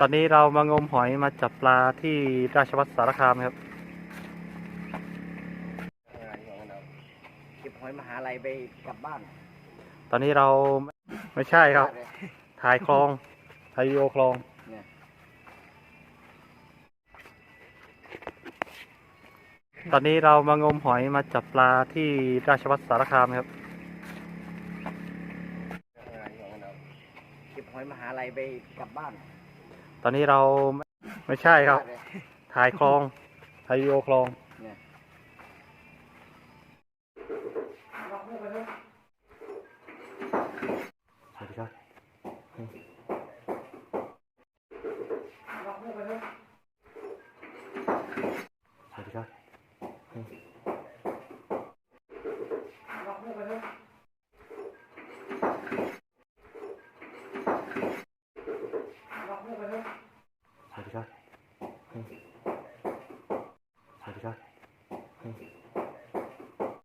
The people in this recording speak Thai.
ตอนนี้เรามางมหอยมาจับปลาที่ราชวัฒสารคามครับเก็บหอยมหาลัยไปกลับบ้าน ตอนนี้เราไม่ใช่ครับ ถ่ายคลองถ่ายวิดีโอคลองเนี่ยตอนนี้เรามางมหอยมาจับปลาที่ราชวัฒสารคามครับเก็บหอยมหาลัยไปกลับบ้านต อนนี้เราไม่ใช่ครับ ถ่ายคลอง ถ่ายวิดีโอคลองเนี่ยสวัสดีครับ สวัสดีครับ สวัสดี